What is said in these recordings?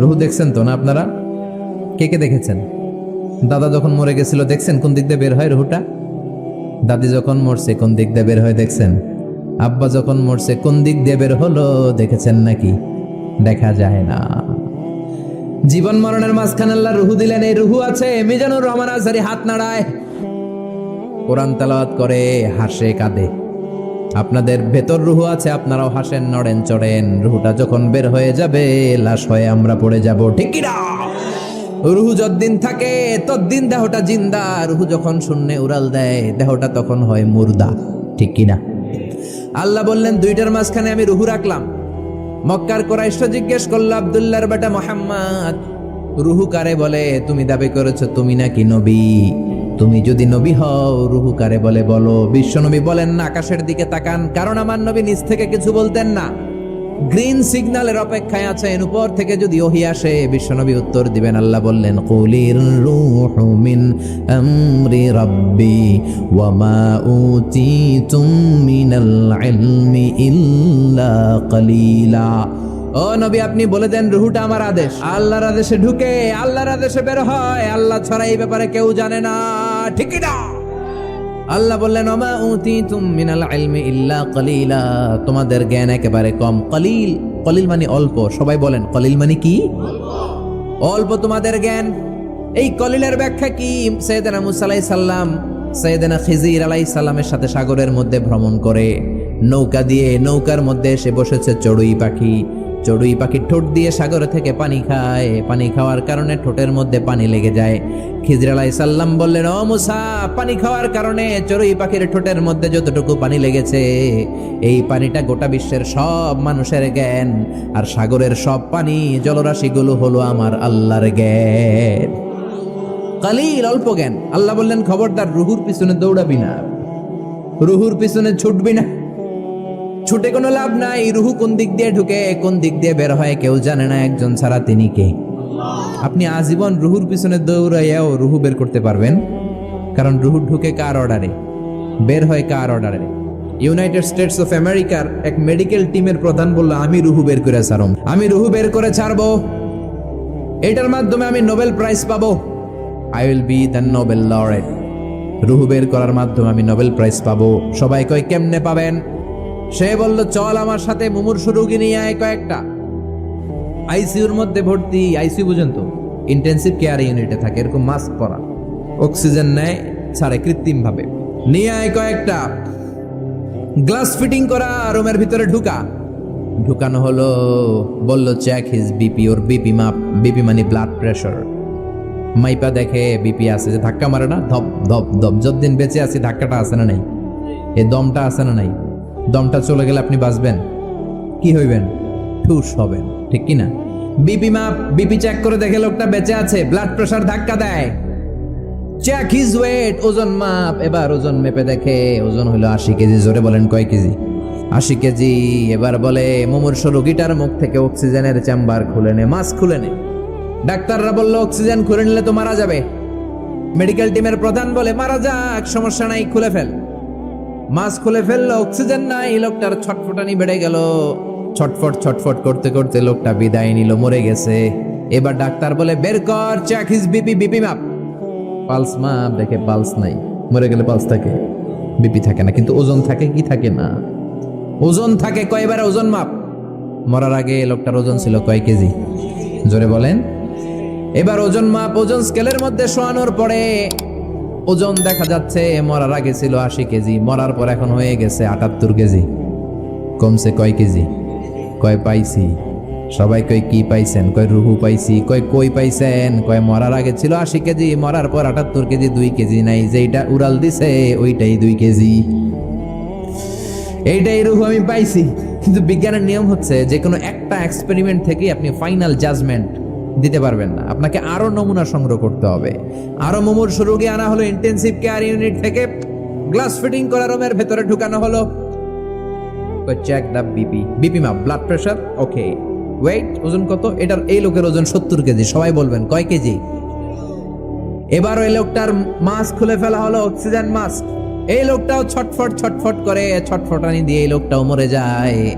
রুহু দেখছেন তো না আপনারা? কে কে দেখেছেন? দাদা যখন মরে গেছিল, দেখছেন কোন দিক দিয়ে বের হয় রুহুটা? দাদি যখন মরছে, কোন দিক দিয়ে বের হয় দেখছেন? আব্বা যখন মরছে, কোন দিক দিয়ে বের হলো দেখেছেন নাকি? দেখা যায় না। জীবন মরণের মাঝখানে আল্লাহ রুহু দিলেন, এই রুহু আছে, মিজানুর রহমান আজহারি হাত নাড়ায়। কোরআন তালাওয়াত করে, হাসে, কাঁদে। আপনাদের ভেতর রুহু আছে, আপনারাও হাসেন, নড়েন, চড়েন। রুহুটা যখন বের হয়ে যাবে, লাশ হয়ে আমরা পড়ে যাব, ঠিক না? রুহু যতদিন থাকে, ততদিন দেহটা জিন্দা। রুহু যখন শূন্যে উড়াল দেয়, দেহটা তখন হয় মুর্দা, ঠিক কি না? আল্লাহ বললেন, দুইটার মাঝখানে আমি রুহু রাখলাম। মক্কার কোরাইশা জিজ্ঞেস করল, আব্দুল্লাহর বেটা মোহাম্মদ। রুহু কারে বলে, তুমি দাবি করেছ, তুমি নাকি নবী? তুমি যদি নবী হও, রুহু কারে বলে বলো? বিশ্ব নবী বলেন না, আকাশের দিকে তাকান, কারণ আমার নবী নিজ থেকে কিছু বলতেন না। গ্রিন সিগন্যালের অপেক্ষায় আছেন, উপর থেকে যদি ওহি আসে বিশ্বনবী উত্তর দিবেন, আল্লাহ বললেন, কুলির রূহু মিন আমরি রাব্বি ওয়া মা উতিতুম মিনাল ইলমি ইল্লা কালিলা। ও নবী, আপনি বলে দেন রুহুটা আমার আদেশ। আল্লাহর আদেশে ঢুকে, আল্লাহর আদেশে বের হয়। আল্লাহ ছাড়া এই ব্যাপারে কেউ জানে না। ঠিকই না? আল্লাহ বললেন, ওমা উতিতুম মিনাল ইলমি ইল্লা কলিলা। তোমাদের জ্ঞান একেবারে কম। কলিল কলিল মানে অল্প। সবাই বলেন, কলিল মানে কি? অল্প তোমাদের জ্ঞান। এই কলিলের ব্যাখ্যা কি? সৈয়দনা মুসা আলাইহিস সালাম, সৈয়দনা খিজির আলাইহিস সালামের সাথে সাগরের মধ্যে ভ্রমণ করে। নৌকা দিয়ে নৌকার মধ্যে এসে বসেছে চড়ুই পাখি। চড়ুই পাখি ঠোঁট দিয়ে সাগর থেকে পানি খায়। পানি খাওয়ার কারণে ঠোঁটের মধ্যে পানি লেগে যায়। খিজির আলাইহিস সাল্লাম বললেন, ও মুসা, পানি খাওয়ার কারণে চড়ুই পাখির ঠোঁটের মধ্যে যতটুকু পানি লেগেছে, এই পানিটা গোটা বিশ্বের সব মানুষের জ্ঞান। আর সাগরের সব পানি, জলরাশিগুলো হলো আমার আল্লাহর জ্ঞান। কালিল, অল্প জ্ঞান। আল্লাহ বললেন, খবরদার, রুহুর পিছনে দৌড়াবি না। রুহুর পিছনে ছুটবি না। ছুটে কোনো লাভ নাই, রুহু কোন দিক দিয়ে ঢুকে, কোন দিক দিয়ে বের হয় কেউ জানে না, একজন ছাড়া তিনি কে? আপনি আজীবন রুহুর পিছনে দৌড়াইয়াও রুহু বের করতে পারবেন। কারণ রুহু ঢুকে কার অর্ডারে? বের হয় কার অর্ডারে? ইউনাইটেড স্টেটস অফ আমেরিকার এক মেডিকেল টিমের প্রধান বলল, আমি রুহু বের করে ছাড়ব আমি রুহু বের করে ছাড়বো। এটার মাধ্যমে আমি নোবেল প্রাইজ পাবো। I will be the Nobel laureate রুহু বের করার মাধ্যমে আমি নোবেল প্রাইজ পাবো। সবাই কয়, কেমনে পাবেন? সে বলল, চল আমার সাথে মুমূর্ষু রোগী নিয়ে আয় কয়েকটা। আইসিইউর মধ্যে ভর্তি, আইসিইউ বুঝেন তো ইন্টেন্সিভ কেয়ার ইউনিটে থাকে, এরকম মাস্ক পরা। অক্সিজেন নেয়, ছাড়ে কৃত্রিম ভাবে নিয়ে আয় কয়েকটা। গ্লাস ফিটিং করা রুমের ভিতরে ঢুকা। ঢুকানো হলো, বলল চেক হিজ বিপি ওর বিপি মাপ বিপি মানে ব্লাড প্রেশার মাইপা দেখে বিপি আছে যে ধাক্কা মারে না, ধপ ধপ ধপ। যতদিন বেঁচে আছি, ধাক্কাটা আছে না নাই? এ দমটা আছে না নাই? দমটা চলে গেলে আপনি বাঁচবেন। কি হইবেন? ঠুস হবেন, ঠিক কি না বিপি মাপ, বিপি চেক করে দেখে লোকটা বেঁচে আছে ব্লাড প্রেশার ধাক্কা দেয়। চেক হিজ ওয়েট ওজন মাপ, এবার ওজন মেপে দেখে, ওজন হলো আশি কেজি, জোরে বলেন কয় কেজি? আশি কেজি, এবার বলে, মুমূর্ষ রোগীটার মুখ থেকে অক্সিজেনের চেম্বার খুলে নে, মাস্ক খুলে নে। ডাক্তাররা বলল, অক্সিজেন খুলে নিলে তো মারা যাবে। মেডিকেল টিমের প্রধান বলে, মারা যাক, সমস্যা নাই, খুলে ফেল। মাস্ক খুলে ফেলল, অক্সিজেন নাই, লোকটার ছটফটানি বেড়ে গেল। ছটফট ছটফট করতে করতে লোকটা বিদায় নিল, মরে গেছে। এবার ডাক্তার বলে, বের কর চেক হিজ বিপি বিপি মাপ পালস মাপ দেখে পালস নাই। মরে গেলে পালস থাকে। বিপি থাকে না, কিন্তু ওজন থাকে কি থাকে না? ওজন থাকে কয়বার ওজন মাপ মরার আগে লোকটার ওজন ছিল কয় কেজি? জোরে বলেন। এবার ওজন মাপ ওজন স্কেলের মধ্যে শোয়ানোর পরে ওজন দেখা যাচ্ছে মরার আগে ছিল আশি কেজি, মরার পর এখন হয়ে গেছে আটাত্তর কেজি। কমছে কয় কেজি? কয় পাইছি? সবাই কয় কি পাইছেন? কয় রুহু পাইছি? কয় কই পাইছেন? কয় মরার আগে ছিল আশি কেজি, মরার পর আটাত্তর কেজি, দুই কেজি নাই, যেইটা উড়াল দিছে, ওইটাই দুই কেজি। এইটাই রুহু আমি পাইছি। কিন্তু বিজ্ঞানের নিয়ম হচ্ছে, যে কোনো একটা এক্সপেরিমেন্ট থেকে আপনি ফাইনাল জাজমেন্ট দিতে পারবেন না। আপনাকে আরও নমুনা সংগ্রহ করতে হবে। আরও মুমূর্ষ রোগী আনা হলো ইন্টেন্সিভ কেয়ার ইউনিট থেকে। গ্লাস ফিটিং করা রুমের ভেতরে ঢুকানো হলো। চেক দ্য বিপি বিপি মাপ ব্লাড প্রেশার ওকে ওয়েট ওজন কত? এটার এই লোকের ওজন সত্তর কেজি। সবাই বলবেন, কয় কেজি? এবার ওই লোকটার মাস্ক খুলে ফেলা হলো অক্সিজেন মাস্ক এই লোকটাও ছটফট ছটফট করে, ছটফটানি দিয়ে এই লোকটাও মরে যায়।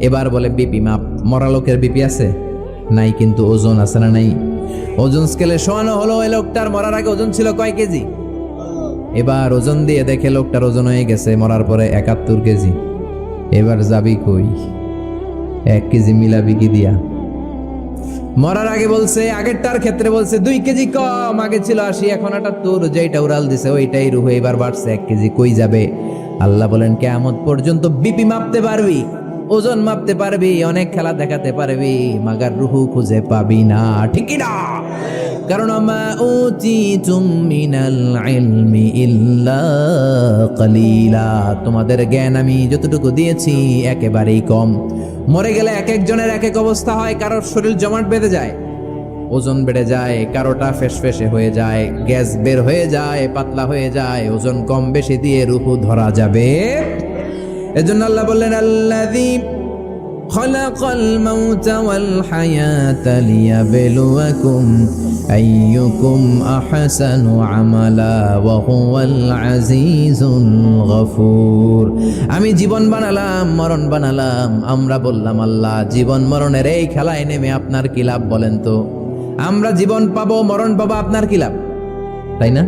এবার বলে বিপি মাপ মরা লোকের বিপি আছে? নাই, কিন্তু ওজন আছে না নাই? ওজন স্কেলে শোয়ানো হলো, ওই লোকটার মরার আগে ওজন ছিল কয় কেজি? এবার ওজন দিয়ে দেখে লোকটার ওজন হয়ে গেছে, মরার পরে একাত্তর কেজি। এবার যাবি কই? এক কেজি মিলাবি কি দিয়া? মরার আগে বলছে, আগেরটার ক্ষেত্রে বলছে, দুই কেজি কম, আগে ছিল আশি, এখন আটাত্তর যেটা উড়াল দিছে, ওইটাই রুহ, এবার বাড়ছে এক কেজি, কই যাবে? আল্লাহ বলেন কেমন পর্যন্ত বিপি মাপতে পারবি। ওজন মাপতে পারবি, অনেক খেলা দেখাতে পারবি, মাগার রুহু খুঁজে পাবি না। ঠিক কি না? কারণ মা উতিতুম মিনাল ইলমি ইল্লা কালিলা। তোমাদের জ্ঞান আমি যতটুকু দিয়েছি একেবারেই কম। মরে গেলে এক একজনের এক এক অবস্থা হয়, কারোর শরীর জমাট বেঁধে যায়, ওজন বেড়ে যায়, কারোটা ফেসফেসে হয়ে যায়, গ্যাস বের হয়ে যায়, পাতলা হয়ে যায়, ওজন কম বেশি দিয়ে রুহু ধরা যাবে। এজন্য আল্লাহ বললেন আল্লাযী خلق الموت والحياة ليبلوكم أيكم أحسن عملا وهو العزيز الغفور আমি জীবন বানালাম মরণ বানালাম আমরা বললাম আল্লাহ জীবন মরণের এই খেলায় নেমে আপনার কি লাভ বলেন তো আমরা জীবন পাবো মরণ পাবো আপনার কি লাভ তাই না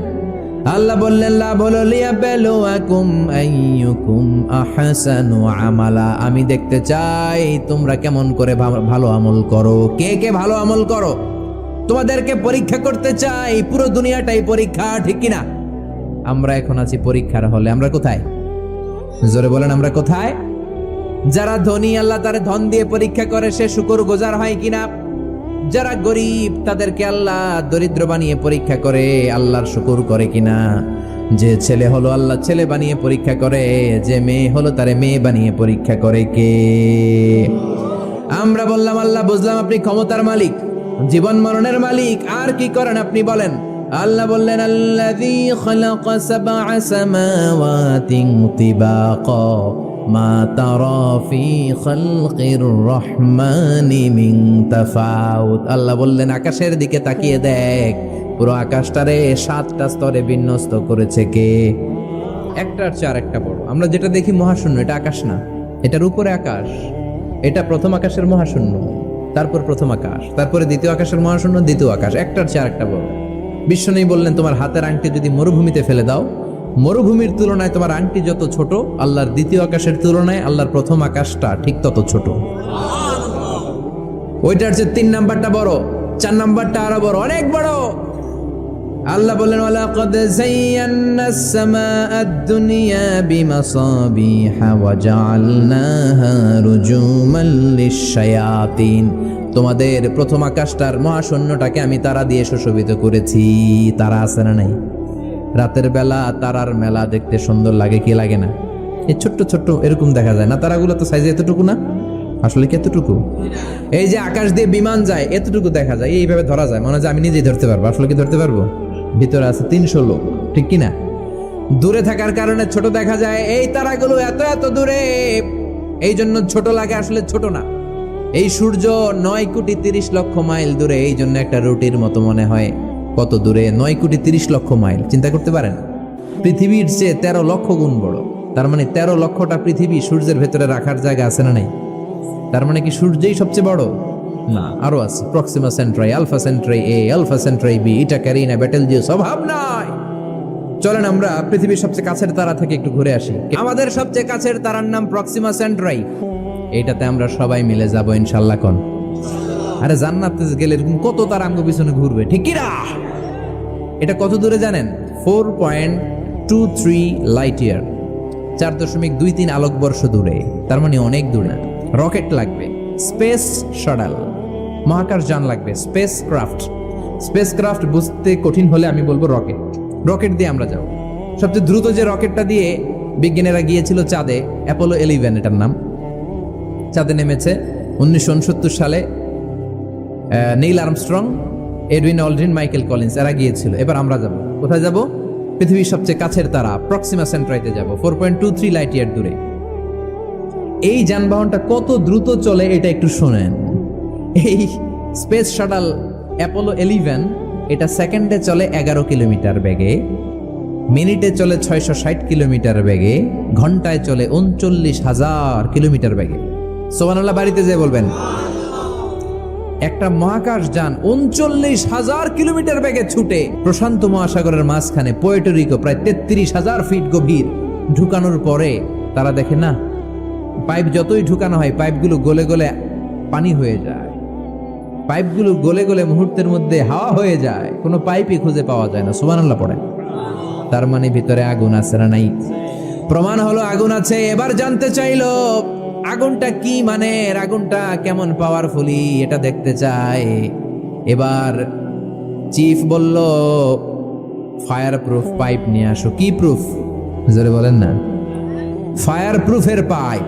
আল্লাহ বললেন লাভ হলো লিয়াবেলুয়াকুম আইয়ুকুম আহসানু আমালা। আমি দেখতে চাই তোমরা কেমন করে ভালো আমল করো। কে কে ভালো আমল করো? তোমাদেরকে পরীক্ষা করতে চাই, পুরো দুনিয়াটাই পরীক্ষা, ঠিক কিনা? আমরা এখন আছি পরীক্ষার হলে, আমরা কোথায়? জোরে বলেন, আমরা কোথায়? যারা ধনী, আল্লাহ তার ধন দিয়ে পরীক্ষা করে, সে শুকর গোজার হয় কিনা? যারা গরিব, তাদেরকে আল্লাহ দরিদ্র বানিয়ে পরীক্ষা করে, আল্লাহর শুকুর করে কিনা? যে ছেলে হলো আল্লাহ, ছেলে বানিয়ে পরীক্ষা করে, যে মেয়ে হলো তারে মেয়ে বানিয়ে পরীক্ষা করে কে? আমরা বললাম, আল্লাহ, বুঝলাম আপনি ক্ষমতার মালিক, জীবন মরণের মালিক, আর কি করেন আপনি বলেন? আল্লাহ বললেন, আল্লাযী মা তারা ফি খালকির রহমানি মিন তাফাউত। আল্লাহ বললেন, আকাশের দিকে তাকিয়ে দেখ। পুরো আকাশটারে সাতটা স্তরে বিন্যস্ত করেছে কে? একটার চেয়ে আরেকটা বড়। আমরা যেটা দেখি মহাশূন্য, এটা আকাশ না। এটার উপরে আকাশ। এটা প্রথম আকাশের মহাশূন্য, তারপর প্রথম আকাশ, তারপরে দ্বিতীয় আকাশের মহাশূন্য, দ্বিতীয় আকাশ। একটার চেয়ে আরেকটা বড়। বিশ্ব নেই বললেন, তোমার হাতের আংটি যদি মরুভূমিতে ফেলে দাও মরুভূমির তুলনায় তোমার আংটি যত ছোট, আল্লাহর দ্বিতীয় আকাশের তুলনায় আল্লাহর প্রথম আকাশটা ঠিক তত ছোট। ওইটার যে তিন নাম্বারটা বড়, চার নাম্বারটা আরও বড়, অনেক বড়। আল্লাহ বলেন তোমাদের প্রথম আকাশটার মহাশূন্যটাকে আমি তারা দিয়ে সুশোভিত করেছি। তারা আছে না নাই? রাতের বেলা তারার মেলা দেখতে সুন্দর লাগে, কি লাগে না? এই ছোট্ট ছোট্ট এরকম দেখা যায়। না, তারাগুলো তো সাইজে এতটুকু না? আসলে কি এতটুকু? এই যে আকাশ দিয়ে বিমান যায়, এতটুকু দেখা যায়। এইভাবে ধরা যায়। মনে হয় আমি নিজেই ধরতে পারব। আসলে কি ধরতে পারব? ভিতরে আছে তিনশো লোক। ঠিক কি না দূরে থাকার কারণে ছোট দেখা যায়। এই তারাগুলো এত এত দূরে। এই জন্য ছোট লাগে আসলে ছোট না। এই সূর্য নয় কোটি তিরিশ লক্ষ মাইল দূরে। এই জন্য একটা রুটির মতো মনে হয়। কত দূরে? নয় কোটি তিরিশ লক্ষ মাইল। চিন্তা করতে পারেন? পৃথিবীর চেয়ে তেরো লক্ষ গুণ বড়। তার মানে তেরো লক্ষটা পৃথিবী সূর্যের ভেতরে রাখার জায়গা আছে না নাই? তার মানে কি সূর্যই সবচেয়ে বড়? না আরও আছে। Proxima Centauri alpha Centauri A alpha Centauri B এটা ক্যারিনা ব্যাটেল জিও অভাব নাই। চলেন আমরা পৃথিবীর সবচেয়ে কাছের তারা থেকে একটু ঘুরে আসি। আমাদের সবচেয়ে কাছের তারার নাম প্রক্সিমা সেন্ট্রাই এটাতে আমরা সবাই মিলে যাব ইনশাল্লাহ কোন। আরে জান্নাতে গেলে এরকম কত তারা আঙ্গ পিছনে ঘুরবে, ঠিক কি না এটা কত দূরে জানেন? Four point two three light year চার দশমিক দুই তিন আলোকবর্ষ দূরে, তার মানে অনেক দূরে রকেট লাগবে, স্পেস শাটাল, মহাকাশ যান লাগবে, স্পেস ক্রাফট। স্পেস ক্রাফট বুঝতে কঠিন হলে আমি বলব রকেট। রকেট দিয়ে আমরা যাব। সবচেয়ে দ্রুত যে রকেটটা দিয়ে বিজ্ঞানীরা গিয়েছিল চাঁদে, অ্যাপোলো এলিভেন এটার নাম। চাঁদে নেমেছে উনিশশো উনসত্তর সালে Neil Armstrong Edwin Aldrin, Michael Collins, এরা গিয়েছিল। এবার আমরা যাব। কোথায় যাব? পৃথিবীর সবচেয়ে কাছের তারা, প্রক্সিমা সেন্ট্রাইতে যাব, four point two three light year দূরে। এই যানবাহনটা কত দ্রুত চলে এটা একটু শোনেন। এই স্পেস শাটাল অ্যাপোলো এলিভেন, এটা সেকেন্ডে চলে এগারো কিলোমিটার বেগে, মিনিটে চলে ছয়শো ষাট কিলোমিটার বেগে, ঘন্টায় চলে উনচল্লিশ হাজার কিলোমিটার বেগে। সোমানাল্লাহ বাড়িতে যে বলবেন একটা মহাকাশ যান উনচল্লিশ হাজার কিলোমিটার বেগে ছুটে। প্রশান্ত মহাসাগরের মাঝখানে পোয়েটোরিকো প্রায় তেত্রিশ হাজার ফিট গভীর। ঢুকানোর পরে তারা দেখে, না, পাইপ যতই ঢুকানো হয়, পাইপগুলো গলে গলে পানি হয়ে যায়। পাইপগুলো গলে গলে মুহূর্তের মধ্যে হাওয়া হয়ে যায়। কোনো পাইপই খুঁজে পাওয়া যায় না। সুবহানাল্লাহ পড়ে তার মানে ভিতরে আগুন আছে না নাই? প্রমাণ হলো আগুন আছে। এবার জানতে চাইলো আগুনটা কি মানে? আগুনটা কেমন পাওয়ারফুলি এটা দেখতে চায় এবার চিফ বলল ফায়ার প্রুফ পাইপ নিয়ে আসো। কি প্রুফ জোরে বলেন না। ফায়ার প্রুফের পাইপ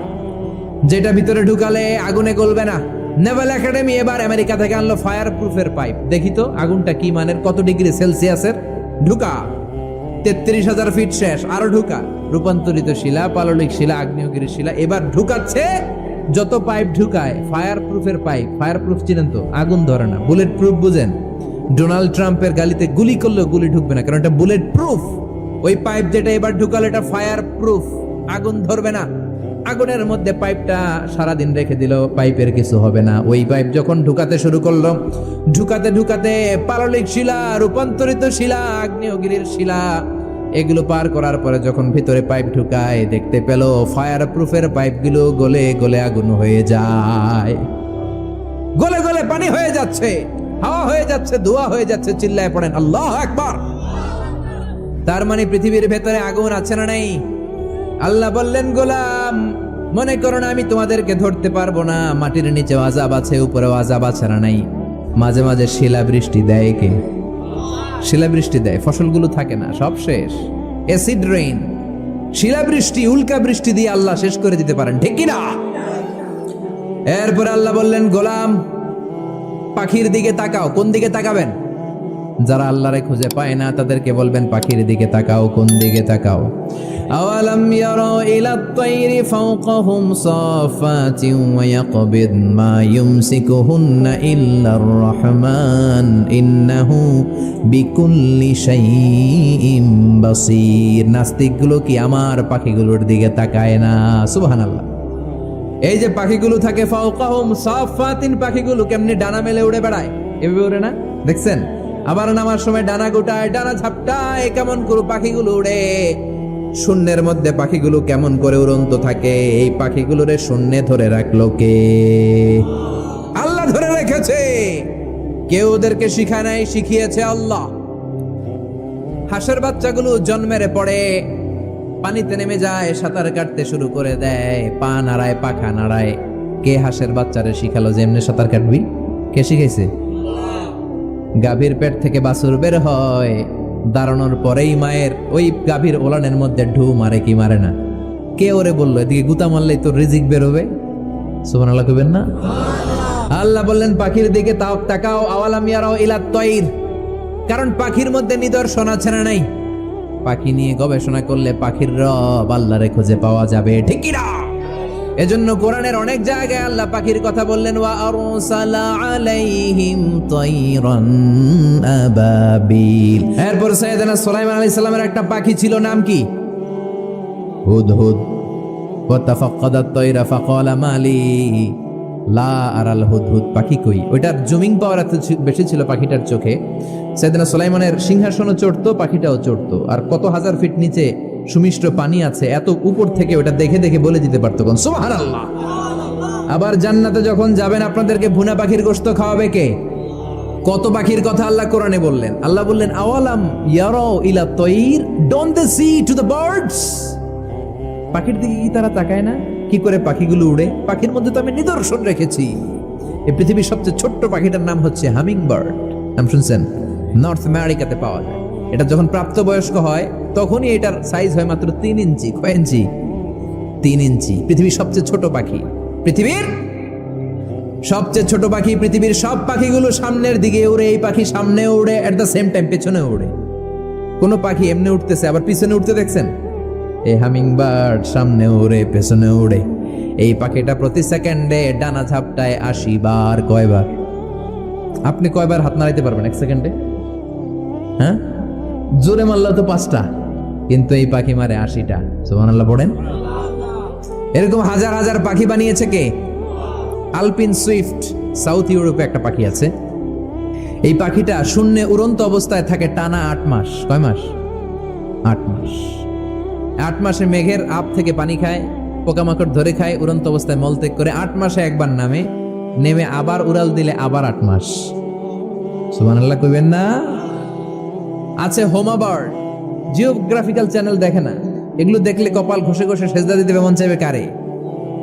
যেটা ভিতরে ঢুকালে আগুনে গলবে না। নেভাল একাডেমি এবার আমেরিকা থেকে আনলো ফায়ার প্রুফের পাইপ দেখি তো আগুনটা কি মানের? কত ডিগ্রি সেলসিয়াসের? ঢুকা। তেত্রিশ হাজার ফিট শেষ, আরও ঢুকা। রূপান্তরিত শিলা, পাললিক শিলা আগ্নেয়গিরি শিলা, এবার ঢুকাচ্ছে। যত পাইপ ঢুকায় ফায়ার প্রুফের পাইপ ফায়ার প্রুফ চিনেন তো, আগুন ধরে না বুলেট প্রুফ বুঝেন। ডোনাল্ড ট্রাম্পের গালিতে গুলি করলেও গুলি ঢুকবে না, কারণ এটা বুলেট প্রুফ ওই পাইপ যেটা এবার ঢুকালো, এটা ফায়ার প্রুফ আগুন ধরবে না। আগুনের মধ্যে পাইপটা সারাদিন রেখে দিল পাইপের কিছু হবে না। ওই পাইপ যখন ঢুকাতে শুরু করল, ঢুকাতে ঢুকাতে পাললিক শিলা, রূপান্তরিত শিলা, আগ্নেয়গিরির শিলা এগুলো পার করার পরে যখন ভিতরে পাইপ ঢুকায়, দেখতে পেল ফায়ার প্রুফের পাইপগুলো গলে গলে আগুন হয়ে যায়। গলে গলে পানি হয়ে যাচ্ছে, হাওয়া হয়ে যাচ্ছে, ধোয়া হয়ে যাচ্ছে, চিল্লায় পড়েন, আল্লাহ একবার তার মানে পৃথিবীর ভেতরে আগুন আছে না নেই? আল্লাহ বললেন, গোলাম, মনে করো না আমি তোমাদেরকে ধরতে পারব না, মাটির নিচে আজাব আছে, উপরেও আজাব আছে না নাই? মাঝে মাঝে শিলা বৃষ্টি দেয় কে? শিলাবৃষ্টি দেয়, ফসলগুলো থাকে না, সব শেষ। অ্যাসিড রেইন, শিলাবৃষ্টি, উল্কা বৃষ্টি দিয়ে আল্লাহ শেষ করে দিতে পারেন, ঠিক কিনা? এরপর আল্লাহ বললেন, গোলাম, পাখির দিকে তাকাও, কোন দিকে তাকাবেন? যারা আল্লাহরে খুঁজে পায় না, তাদেরকে বলবেন, পাখির দিকে তাকাও, কোন দিকে তাকাও? আওয়ালাম ইয়ারাও ইলা আত-তাইরি ফাওকাহুম সাফাতিন ওয়া ইয়াকবিদ মা ইউমসিকুহুন্না ইল্লা আর-রাহমান ইন্নাহু বিকুল্লি শাইইন বাসীর। নাস্তিকগুলো কি আমার পাখিগুলোর দিকে তাকায় না? সুবহানাল্লাহ। এই যে পাখিগুলো থাকে, ফাওকাহুম সাফাতিন পাখিগুলো কেমনি ডানা মেলে উড়ে বেড়ায়? এভাবে উড়ে না? দেখছেন? আবার নামার সময় ডানা গোটায়, ডানা ঝাপটায় কেমন করে পাখিগুলো উড়ে। শূন্যের মধ্যে পাখিগুলো কেমন করে উড়ন্ত থাকে, এই পাখিগুলোরে শূন্যে ধরে রাখল কে? আল্লাহ ধরে রেখেছে। কেউ ওদেরকে শিখায় নাই, শিখিয়েছে আল্লাহ। হাঁসের বাচ্চাগুলো জন্মের পড়ে পানিতে নেমে যায়, সাঁতার কাটতে শুরু করে দেয়, পা নাড়ায় পাখা নাড়ায়। কে হাঁসের বাচ্চারে শিখালো যে এমনি সাঁতার কাটবি? কে শিখাইছে? গাভীর পেট থেকে বাছুর বের হয়। দাঁড়ানোর পরেই মায়ের ওই গাভীর ওলানের মধ্যে ঢু মারে কি মারে না। কে ওরে বলল? এদিকে গুতা মারলেই তোর রিজিক বেরোবে। সুবহান আল্লাহ কইবেন না? আল্লাহ বললেন, পাখির দিকে তাও তাকাও আওয়ালাম ইয়ারাও ইলা তৈর। কারণ পাখির মধ্যে নিদর্শন আছে না নাই? পাখি নিয়ে গবেষণা করলে পাখির রব আল্লাহরে খুঁজে পাওয়া যাবে, ঠিক না এজন্য কোরআনের অনেক জায়গায় আল্লাহ পাখির কথা বললেন, ওয়া আরসালা আলাইহিম তাইরান আবাবিল। এরপর সাইয়েদনা সুলাইমান আলাইহিস সালামের একটা পাখি ছিল, নাম কি? হুদহুদ ওয়াতাফাক্কাদাত তাইরা, ফাকালা মালি। লা আরাল হুদহুদ পাখি কই? ওইটার জুমিং পাওয়ার এত বেশি ছিল পাখিটার চোখে। সাইয়েদনা সুলাইমানের সিংহাসনও চড়তো, পাখিটাও চড়তো। আর কত হাজার ফিট নিচে সুমিষ্ট পানি আছে, এত উপর থেকে ওটা দেখে দেখে বলে দিতে পারতো কোন? সুবহানাল্লাহ। আবার জান্নাতে যখন যাবেন, আপনাদেরকে ভুনা পাখির গোশত খাওয়াবে কে? কত পাখির কথা আল্লাহ কোরআনে বললেন? আল্লাহ বললেন, আওয়ালাম ইয়ারাও ইলা তৈর, don't they see to the birds. পাখির দিকে কি তারা তাকায় না? কি করে পাখিগুলো উড়ে? পাখির মধ্যে তো আমি নিদর্শন রেখেছি। এই পৃথিবীর সবচেয়ে ছোট্ট পাখিটার নাম হচ্ছে হামিং বার্ড নাম শুনছেন? নর্থ আমেরিকাতে পাওয়া যায়। এটা যখন প্রাপ্তবয়স্ক হয়, তখনই এটার সাইজ হয় মাত্র তিন ইঞ্চি। কয় ইঞ্চি? তিন ইঞ্চি। পৃথিবীর সবচেয়ে ছোট পাখি। পৃথিবীর সবচেয়ে ছোট পাখি, পৃথিবীর সব পাখিগুলো সামনের দিকে উড়ে, এই পাখি সামনে উড়ে এট দ্য সেম টাইম পেছনে উড়ে। কোনো পাখি এমনি উঠতেছে আবার পিছনে উঠতে দেখছেন? এই হামিং বার্ড সামনে উড়ে, পেছনে উড়ে। এই পাখিটা প্রতি সেকেন্ডে ডানা ঝাপটায় আশি বার, কয়বার? আপনি কয়বার হাত নাড়াইতে পারবেন এক সেকেন্ডে? হ্যাঁ? জোরে মারলে তো পাঁচটা। কিন্তু এই পাখি মারে আশিটা। সুবহানাল্লাহ পড়েন। এরকম হাজার হাজার পাখি বানিয়েছে কে? আলপিন সুইফট, সাউথ ইউরোপে একটা পাখি আছে। এই পাখিটা শূন্যে উড়ন্ত অবস্থায় থাকে টানা আট মাস। কয় মাস? আট মাস। আট মাসে মেঘের আপ থেকে পানি খায়, পোকামাকড় ধরে খায়, উড়ন্ত অবস্থায় মলত্যাগ করে আট মাসে একবার নামে, নেমে আবার উড়াল দিলে আবার আট মাস। সুবান আল্লাহ কইবেন না? আছে হোমা বার্ড জিওগ্রাফিক্যাল চ্যানেল দেখে না। এগুলো দেখলে কপাল ঘষে ঘষে সেজদা দিতে মন চাইবে কারে?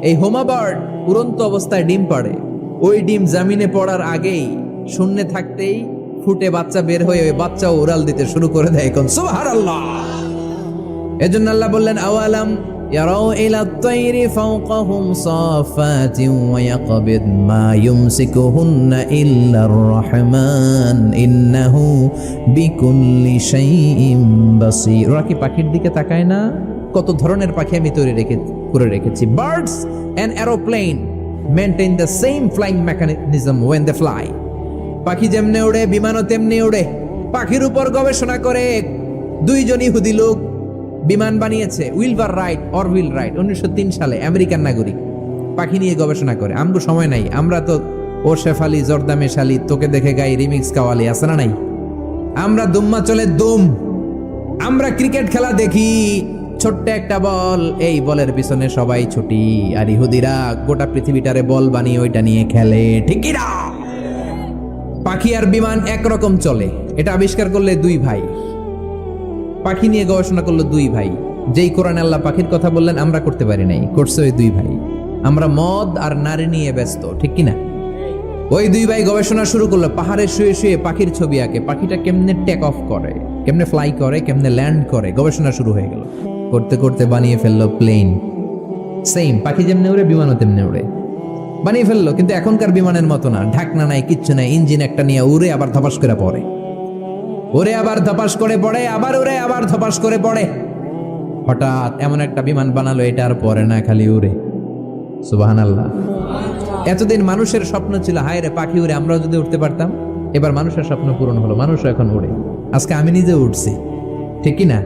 এই হোমা বার্ড উড়ন্ত অবস্থায় ডিম পাড়ে। ওই ডিম জামিনে পড়ার আগেই শূন্যে থাকতেই ফুটে বাচ্চা বের হয়ে ওই বাচ্চাও উড়াল দিতে শুরু করে দেয় এখন। সুবহানাল্লাহ! এজন্য আল্লাহ বললেন, আওয়ালাম ইলা তাইরি ফাওকাহুম সাফাতিন ওয়া ইয়াকবিদ মা ইউমসিকুহুন্না ইল্লার রহমান ইন্নাহু বিকুল্লি শাইইন বাসীর ওরা কি পাখির দিকে তাকায় না? কত ধরনের পাখি আমি তৈরি রেখে করে রেখেছি। Birds and aeroplane maintain the same flying mechanism when they fly পাখি যেমনে ওড়ে, বিমানও তেমনি ওড়ে। পাখির উপর গবেষণা করে দুইজন ইহুদি লোক বিমান বানিয়েছে উইলভার রাইট অরভিল রাইট, উনিশশো তিন সালে, আমেরিকান নাগরিক। পাখি নিয়ে গবেষণা করে। আমগো সময় নাই। আমরা তো ও শেফালি জর্দা মেশালি, তোকে দেখে গাই রিমিক্স কাওয়ালি, আছে না নাই? আমরা দুম্মা চলে দুম। আমরা ক্রিকেট খেলা দেখি। ছোট্ট একটা বল। এই বলের পিছনে সবাই ছুটি। আর ইহুদিরা গোটা পৃথিবীটারে বল বানিয়ে ওইটা নিয়ে খেলে। ঠিকই না? পাখি আর বিমান একরকম চলে। এটা আবিষ্কার করলে দুই ভাই। পাখি নিয়ে গবেষণা করল দুই ভাই। যেই কোরআন আল্লাহ পাখির কথা বললেন, আমরা করতে পারি নাই। করছে ওই দুই ভাই। আমরা মদ আর নারী নিয়ে ব্যস্ত, ঠিক কিনা? ওই দুই ভাই গবেষণা শুরু করল, পাহাড়ে শুয়ে শুয়ে পাখির ছবি আঁকে। পাখিটা কেমনে টেক অফ করে, কেমনে ফ্লাই করে, কেমনে ল্যান্ড করে, গবেষণা শুরু হয়ে গেল। করতে করতে বানিয়ে ফেলল প্লেন সেম পাখি যেমনি উড়ে, বিমানও তেমনি উড়ে। বানিয়ে ফেলল, কিন্তু এখনকার বিমানের মতো না। ঢাকনা নাই, কিচ্ছু নাই ইঞ্জিন একটা নিয়ে উড়ে আবার ধপাস করে পড়ে। ওরে আবার ধপাস করে পড়ে, আবার ওরে, আবার ধপাস করে পড়ে। হঠাৎ এমন একটা বিমান বানালো এটা আর পরে না খালি উড়ে। সুবাহান আল্লাহ এতদিন মানুষের স্বপ্ন ছিল, হায় রে পাখি উড়ে, আমরাও যদি উঠতে পারতাম, এবার মানুষের স্বপ্ন পূরণ হলো মানুষ এখন উড়ে। আজকে আমি নিজে উঠছি ঠিক না?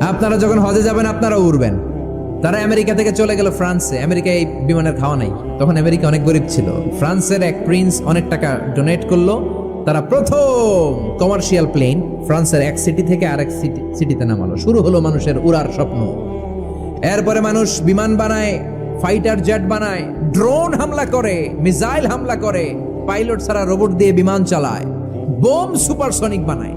আপনারা যখন হজে যাবেন, আপনারাও উড়বেন। তারা আমেরিকা থেকে চলে গেল ফ্রান্সে, আমেরিকায় এই বিমানের খাওয়া নাই। তখন আমেরিকা অনেক গরিব ছিল। ফ্রান্সের এক প্রিন্স অনেক টাকা ডোনেট করল তারা প্রথম কমার্শিয়াল প্লেন ফ্রান্সের এক সিটি থেকে আরেক সিটি সিটিতে নামালো। শুরু হলো মানুষের উড়ার স্বপ্ন। এরপরে মানুষ বিমান বানায় ফাইটার জেট বানায় ড্রোন হামলা করে মিসাইল হামলা করে পাইলট ছাড়া রোবট দিয়ে বিমান চালায়, বোম সুপারসনিক বানায়।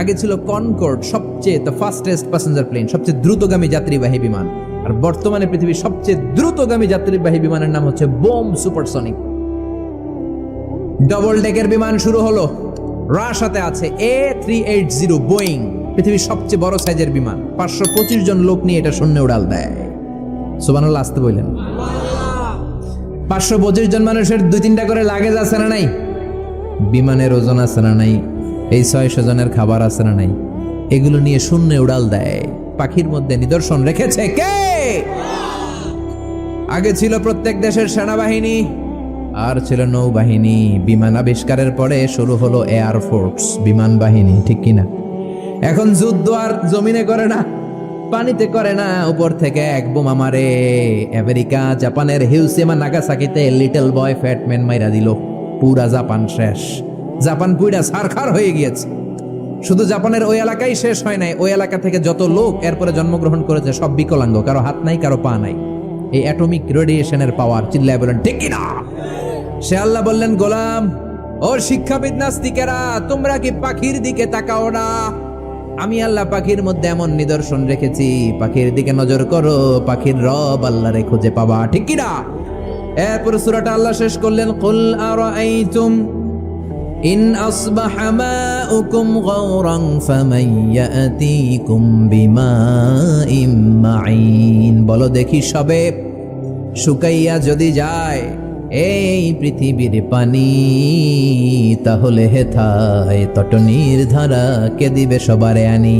আগে ছিল কনকর্ড সবচেয়ে দ্য ফাস্টেস্ট প্যাসেঞ্জার প্লেন সবচেয়ে দ্রুতগামী যাত্রীবাহী বিমান। আর বর্তমানে পৃথিবীর সবচেয়ে দ্রুতগামী যাত্রীবাহী বিমানের নাম হচ্ছে বোম সুপারসনিক ডবল ডেকের বিমান শুরু হলো। রাশাতে আছে A three eight zero Boeing পৃথিবীর সবচেয়ে বড় সাইজের বিমান। পাঁচশো পঁচিশ জন লোক নিয়ে এটা শূন্য উড়াল দেয়। সুবানুল্লাহ আসতে বললেন। পাঁচশো পঁচিশ জন মানুষের দুই তিনটা করে লাগেজ আছে না নাই? বিমানের ওজন আছে না নাই? এই ছয়শো জনের খাবার আছে না নাই? এগুলো নিয়ে শূন্য উড়াল দেয়। পাখির মধ্যে নিদর্শন রেখেছে কে? আগে ছিল প্রত্যেক দেশের সেনাবাহিনী আর ছিল নৌবাহিনী। বিমান আবিষ্কারের পরে শুরু হলো এয়ার ফোর্স বিমান বাহিনী, ঠিক কিনা? এখন যুদ্ধ আর জমিনে করে না, পানিতে করে না। উপর থেকে এক বোমা মারে। আমেরিকা, জাপানের হিউসিমা নাগাসাকিতে লিটল বয় ফ্যাটম্যান মাইরা দিল। পুরা জাপান শেষ। জাপান পুইরা সারখার হয়ে গিয়েছে। শুধু জাপানের ওই এলাকাই শেষ হয় নাই। ওই এলাকা থেকে যত লোক এরপরে জন্মগ্রহণ করেছে, সব বিকলাঙ্গ। কারও হাত নাই, কারও পা নাই। এই অ্যাটমিক রেডিয়েশনের পাওয়ার চিল্লায় বলেন, ঠিক কিনা? সে আল্লাহ বললেন, গোলাম, ও শিক্ষাবিদ নাস্তিকেরা, তোমরা কি পাখির দিকে তাকাও না? আমি আল্লাহ পাখির মধ্যে এমন নিদর্শন রেখেছি, পাখির দিকে নজর করো, পাখির রব আল্লাহ রে খুঁজে পাবা, ঠিক কিনা? এরপর সুরাটা আল্লাহ শেষ করলেন, কুল আরাইতুম ইন আসবাহ মাউকুম গাওরান ফামান ইয়াতিকুম বিমাইম মাইন বলো দেখি সবে, শুকাইয়া যদি যায় এই পৃথিবীর পানি, তাহলে হেথায় তটনির ধারা কে দিবে সবারে আনি?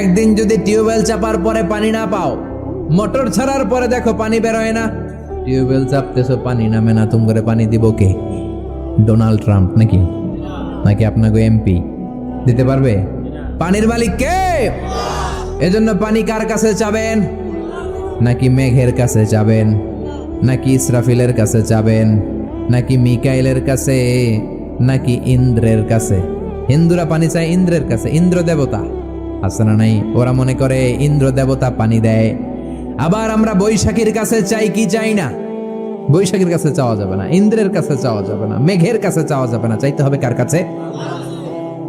একদিন যদি টিউবওয়েল চাপার পরে পানি না পাও, মোটর ছাড়ার পরে দেখো পানি বেরোয় না। টিউবওয়েল চাপতেছো, পানি নামে না, তুম করে পানি দিব কে? ডোনাল্ড ট্রাম্প নাকি? নাকি আপনাকে এমপি দিতে পারবে? পানির মালিক কে? এজন্য পানি কার কাছে চাবেন? নাকি মেঘের কাছে যাবেন নাকি ইসরাফিলের কাছে যাবেন নাকি মিকাইলের কাছে? নাকি ইন্দ্রের কাছে? হিন্দুরা পানি চায় ইন্দ্রের কাছে, ইন্দ্র দেবতা। আছে না নাই? ওরা মনে করে ইন্দ্র দেবতা পানি দেয়। আবার আমরা বৈশাখীর কাছে চাই কি চাই না? বৈশাখীর কাছে চাওয়া যাবে না, ইন্দ্রের কাছে চাওয়া যাবে না, মেঘের কাছে চাওয়া যাবে না, চাইতে হবে কার কাছে?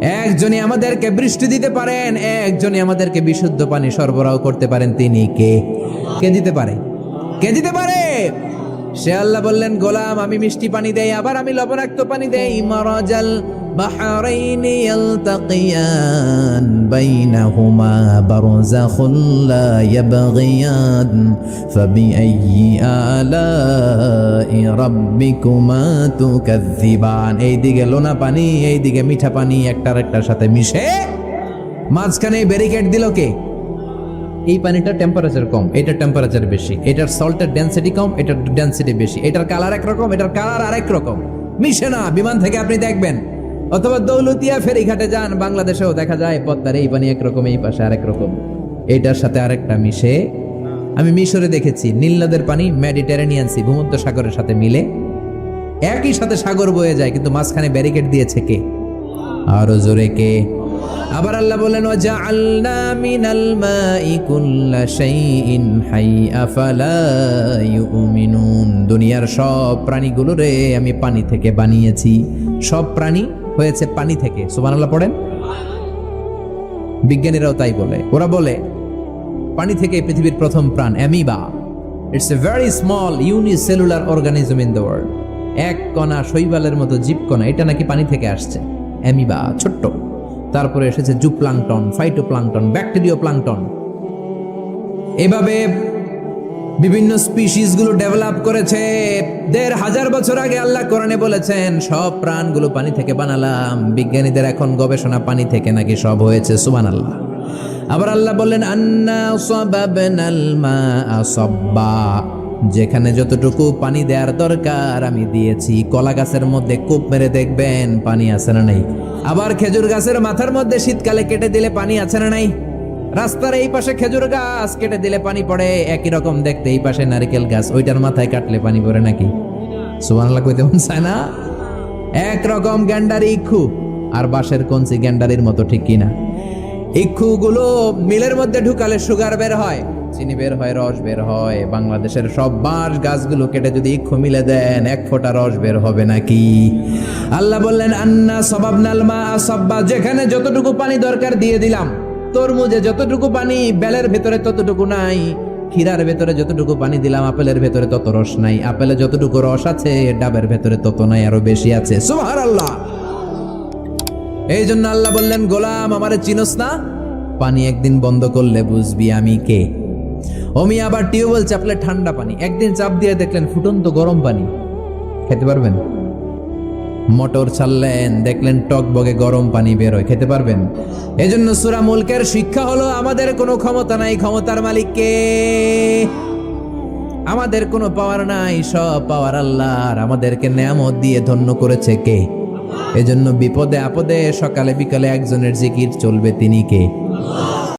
একজনই আমাদেরকে বৃষ্টি দিতে পারেন, একজনই আমাদেরকে বিশুদ্ধ পানি সরবরাহ করতে পারেন, তিনি কে? কে দিতে পারে? কে দিতে পারে? সে আল্লাহ বললেন, গোলাম, আমি মিষ্টি পানি দেই, আবার আমি লবণাক্ত পানি দেই। মারাজাল এইদিকে লোনা পানি, এইদিকে মিঠা পানি, একটার একটার সাথে মিশে মাঝখানে ব্যারিকেড দিল কে? এই পানিটার টেম্পারেচার কম এটার টেম্পারেচার বেশি, এটার সল্টের ডেন্সিটি কম, এটার ডেন্সিটি বেশি, এটার কালার একরকম এটার কালার আরেক রকম। মিশে না, বিমান থেকে আপনি দেখবেন। অথবা দৌলতিয়া ফেরিঘাটে যান, বাংলাদেশেও দেখা যায় পদ্মার এই পানি একরকম, এই পাশে আরেক রকম। এটার সাথে আরেকটা মিশে, আমি মিশরে দেখেছি, নীল নদের পানি মেডিটেরানিয়ান সি ভূমধ্য সাগরের সাথে মিলে। একই সাথে সাগর বয়ে যায়, কিন্তু মাঝখানে ব্যারিকেড দিয়েছে কে? আরও জোরে কে? আবার আল্লাহ বলেন মিনাল হাই দুনিয়ার সব প্রাণীগুলোরে আমি পানি থেকে বানিয়েছি। সব প্রাণী হয়েছে পানি থেকে। সুবহানাল্লাহ পড়েন? বিজ্ঞানীরাও তাই বলে। ওরা বলে, পানি থেকে পৃথিবীর প্রথম প্রাণ, amoeba. It's a very small unicellular organism in the world এক কণা শৈবালের মতো জীবকণা, এটা নাকি পানি থেকে আসছে। অ্যামিবা, ছোট্ট। তারপরে এসেছে জুপ্লাংটন ফাইটোপ্লাংটন ব্যাকটেরিয়া প্লাংটন এভাবে বিভিন্ন স্পিসিসগুলো ডেভেলপ করেছে। দেড় হাজার বছর আগে আল্লাহ কোরআনে বলেছেন, সব প্রাণগুলো পানি থেকে বানালাম। বিজ্ঞানীদের এখন গবেষণা পানি থেকে নাকি সব হয়েছে সুবান আল্লাহ আবার আল্লাহ বললেন, আন্না সাবাবনাল মাআ সাব্বা। যেখানে যতটুকু পানি দেওয়ার দরকার, আমি দিয়েছি। কলা গাছের মধ্যে কূপ মেরে দেখবেন, পানি আছে না নাই? আবার খেজুর গাছের মাথার মধ্যে শীতকালে কেটে দিলে পানি আছে না নাই? রাস্তার এই পাশে খেজুর গাছ কেটে দিলে পানি পড়ে, একই রকম দেখতে এই পাশে নারকেল গাছ। ওইটার মাথায় কাটলে পানি পড়ে নাকি? সুবহানাল্লাহ, কইতে মন চায় না? এক রকম গ্যান্ডারি ইক্ষু। আর বাঁশের কঞ্চি গ্যান্ডারির মতো ঠিক কিনা? ইক্ষুগুলো মিলের মধ্যে ঢুকালে সুগার বের হয়। চিনি বের হয়, রস বের হয়। বাংলাদেশের সব বাঁশ গাছগুলো কেটে যদি ইক্ষু মিলে দেন, এক ফোঁটা রস বের হবে নাকি? আল্লাহ বললেন, আন্না সবাব নালমা সব্বা, যেখানে যতটুকু পানি দরকার দিয়ে দিলাম, তরমুজে যতটুকু পানি, বেলের ভেতরে ততটুকু নাই, ক্ষীরার ভেতরে যতটুকু পানি দিলাম, আপেলের ভেতরে তত রস নাই। আপেলে যতটুকু রস আছে, ডাবের ভেতরে তত নাই, আরও বেশি আছে। সুবহানাল্লাহ। আল্লাহ এই জন্য আল্লাহ বললেন, গোলাম, আমারে চিনস না। পানি একদিন বন্ধ করলে বুঝবি আমি কে। অমি আবার টিউবওয়েল চাপলে ঠান্ডা পানি। একদিন চাপ দিয়ে দেখলেন ফুটন্ত গরম পানি। খেতে পারবেন? মোটর ছাড়লেন, দেখলেন টক বগে গরম পানি বের হয় খেতে পারবেন? এজন্য সুরা মুলকের শিক্ষা হলো, আমাদের কোনো ক্ষমতা নাই, ক্ষমতার মালিক কে? আমাদের কোনো পাওয়ার নাই, সব পাওয়ার আল্লাহর। আমাদেরকে নেয়ামত দিয়ে ধন্য করেছে কে? এজন্য বিপদে আপদে সকালে বিকালে একজনের জিকির চলবে তিনি কে?